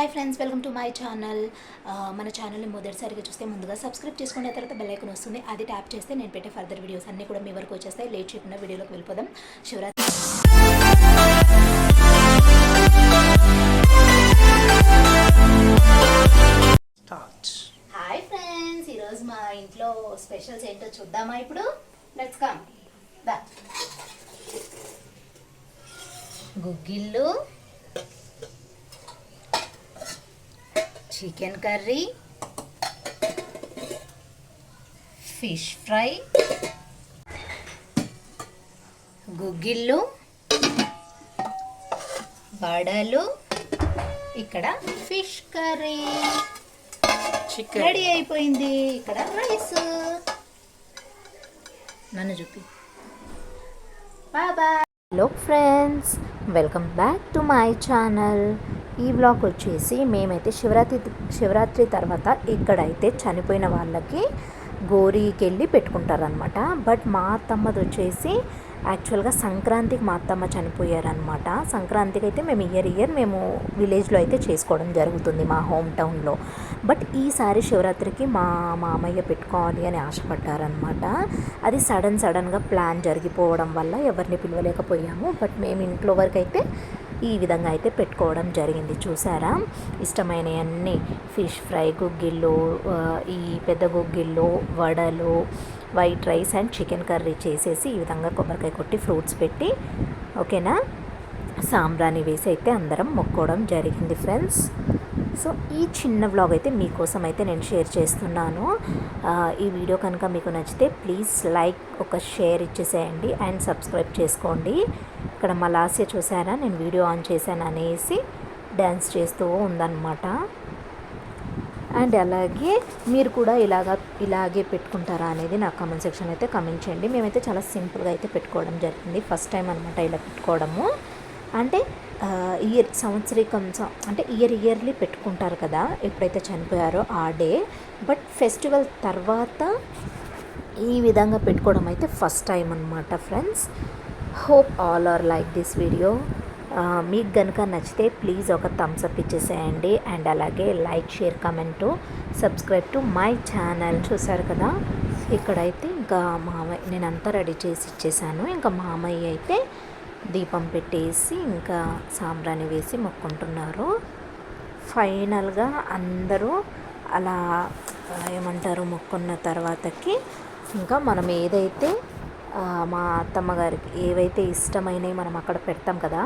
Hi friends welcome to my channel. మన ఛానల్ని మొదటిసారిగా చూస్తే ముందుగా సబ్స్క్రైబ్ చేసుకున్న తర్వాత బెల్ ఐకాన్ వస్తుంది. అది ట్యాప్ చేస్తే నేను పెట్టే ఫర్దర్ వీడియోస్ అన్నీ కూడా మీ వరకు వచ్చేస్తాయి. లేట్ చేయకుండా వీడియోలోకి వెళ్ళిపోదాం. శివరాత్రి స్టార్ట్ హాయ్ ఫ్రెండ్స్ ఈరోజు మా ఇంట్లో స్పెషల్స్ ఏంటో చూద్దామా ఇప్పుడు? లెట్స్ కమ్ గుగ్గిళ్ళు. చికెన్ కర్రీ ఫిష్ ఫ్రై గుగ్గిళ్ళు వడలు ఇక్కడ ఫిష్ కర్రీ. చికెన్. రెడీ అయిపోయింది. ఇక్కడ రైస్. నన్ను చూపి. బాబా hello friends welcome back to my channel ఈ బ్లాగ్ వచ్చేసి మేమైతే శివరాత్రి శివరాత్రి తర్వాత ఇక్కడైతే చనిపోయిన వాళ్ళకి గోరీకి వెళ్ళి పెట్టుకుంటారనమాట బట్ మా అత్తమ్మది వచ్చేసి యాక్చువల్గా సంక్రాంతికి మా అత్తమ్మ చనిపోయారనమాట సంక్రాంతికి అయితే మేము ఇయర్ ఇయర్ మేము విలేజ్లో అయితే చేసుకోవడం జరుగుతుంది మా హోమ్ టౌన్లో. బట్ ఈసారి శివరాత్రికి మా మామయ్య పెట్టుకోవాలి అని ఆశపడ్డారనమాట అది సడన్ సడన్గా ప్లాన్ జరిగిపోవడం వల్ల ఎవరిని పిలవలేకపోయాము. బట్ మేము ఇంట్లో వరకు అయితే ఈ విధంగా అయితే పెట్టుకోవడం జరిగింది. చూసారా? ఇష్టమైనవన్నీ ఫిష్ ఫ్రై గుగ్గిళ్ళు ఈ పెద్ద గుగ్గిళ్ళు వడలు white rice and chicken curry చేసేసి ఈ విధంగా కొబ్బరికాయ కొట్టి ఫ్రూట్స్ పెట్టి ఓకేనా? సాంబ్రాణి వేసి అయితే అందరం మొక్కోవడం జరిగింది ఫ్రెండ్స్. సో ఈ చిన్న వ్లాగ్ అయితే మీకోసం అయితే నేను షేర్ చేస్తున్నాను. ఈ వీడియో కనుక మీకు నచ్చితే ప్లీజ్ లైక్ ఒక షేర్ ఇచ్చేసేయండి అండ్ సబ్స్క్రైబ్ చేసుకోండి. ఇక్కడ మా లాస్య చూసారా నేను వీడియో ఆన్ చేశాను అనేసి డ్యాన్స్ చేస్తూ ఉందన్నమాట. అండ్ అలాగే మీరు కూడా ఇలాగా ఇలాగే పెట్టుకుంటారా అనేది నా కామెంట్ సెక్షన్ అయితే కమెంట్ చేయండి. మేమైతే చాలా సింపుల్గా అయితే పెట్టుకోవడం జరిగింది. ఫస్ట్ టైం అనమాట ఇలా పెట్టుకోవడము. అంటే ఇయర్ సంవత్సరికం అంటే ఇయర్ ఇయర్లీ పెట్టుకుంటారు కదా ఎప్పుడైతే చనిపోయారో ఆ డే. బట్ ఫెస్టివల్ తర్వాత ఈ విధంగా పెట్టుకోవడం అయితే ఫస్ట్ టైం అనమాట friends hope all are like this video మీకు కనుక నచ్చితే ప్లీజ్ ఒక థమ్స్ అప్ ఇచ్చేసేయండి. అండ్ అలాగే like share comment subscribe to my channel చూసారు కదా? ఇక్కడైతే ఇంకా మామయ్య నేను అంతా రెడీ చేసి ఇచ్చేసాను. ఇంకా మామయ్య అయితే దీపం పెట్టేసి ఇంకా సాంబ్రాణి వేసి మొక్కుంటున్నారు. ఫైనల్గా అందరూ అలా ఏమంటారు మొక్కున్న తర్వాతకి ఇంకా మనం ఏదైతే మా అత్తమ్మ గారికి ఏవైతే ఇష్టమైనవి మనం అక్కడ పెడతాం కదా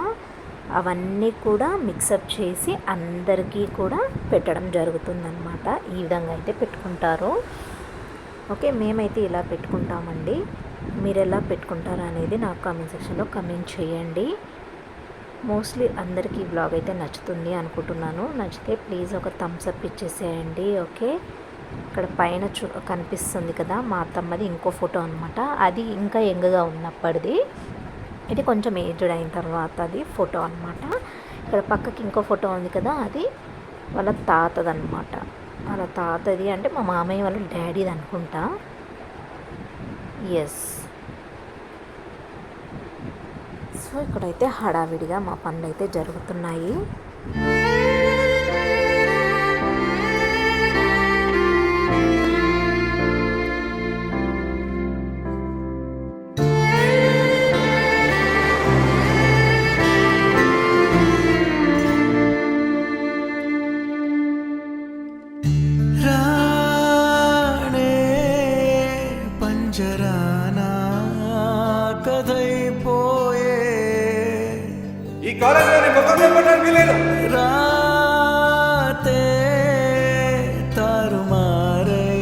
అవన్నీ కూడా మిక్సప్ చేసి అందరికీ కూడా పెట్టడం జరుగుతుందన్నమాట. ఈ విధంగా అయితే పెట్టుకుంటారు. ఓకే మేమైతే ఇలా పెట్టుకుంటామండి. మీరు ఎలా పెట్టుకుంటారు అనేది నాకు కామెంట్ సెక్షన్లో కమెంట్ చేయండి. మోస్ట్లీ అందరికీ ఈ బ్లాగ్ అయితే నచ్చుతుంది అనుకుంటున్నాను. నచ్చితే ప్లీజ్ ఒక థమ్స్ అప్ ఇచ్చేసేయండి ఓకే ఇక్కడ పైన చూ కనిపిస్తుంది కదా మా అత్తమ్మది ఇంకో ఫోటో అనమాట అది ఇంకా యంగ్గా ఉన్నప్పటిది. ఇది కొంచెం ఏజ్డ్ అయిన తర్వాత అది ఫోటో అనమాట ఇక్కడ పక్కకి ఇంకో ఫోటో ఉంది కదా అది వాళ్ళ తాతది అనమాట వాళ్ళ తాతది అంటే మా మామయ్య వాళ్ళ డాడీది అనుకుంటా. ఎస్ సో ఇక్కడైతే హడావిడిగా మా పనులు అయితే జరుగుతున్నాయి. ఈ కాలేజీలో నీ ముఖం చెప్పడానికి లేదు రాతే తారుమారై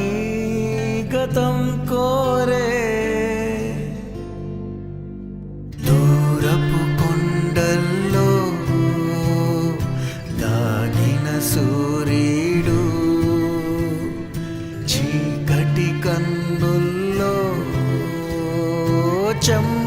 గతం కోరే. దూరపు కొండల్లో దాగిన సూర్యుడు చీకటి కన్నుల్లో చెమ్మను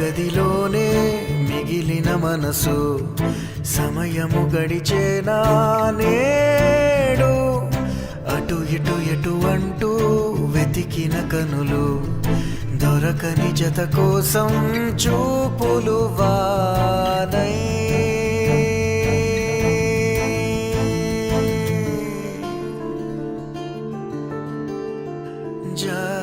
గదిలోనే మిగిలిన మనసు సమయము గడిచేనా నేడు. అటు ఇటు ఎటు అంటూ వెతికిన కనులు దొరకని జత కోసం చూపులు వానై. జారే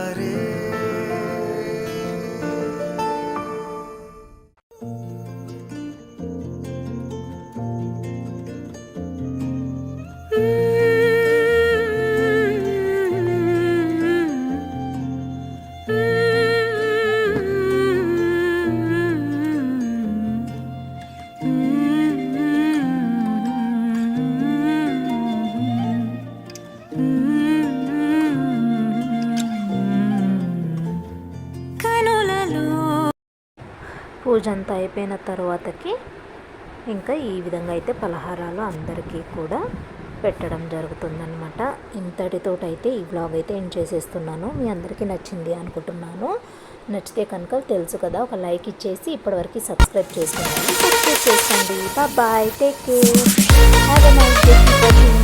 పూజ అంతా అయిపోయిన తర్వాతకి ఇంకా ఈ విధంగా అయితే పలహారాలు అందరికీ కూడా పెట్టడం జరుగుతుందనమాట ఇంతటితోటైతే అయితే ఈ బ్లాగ్ అయితే ఎండ్ చేసేస్తున్నాను. మీ అందరికీ నచ్చింది అనుకుంటున్నాను. నచ్చితే కనుక తెలుసు కదా ఒక లైక్ ఇచ్చేసి ఇప్పటివరకు సబ్స్క్రైబ్ చేసుకోండి సబ్స్క్రైబ్ చేసుకోండి bye take care have a nice day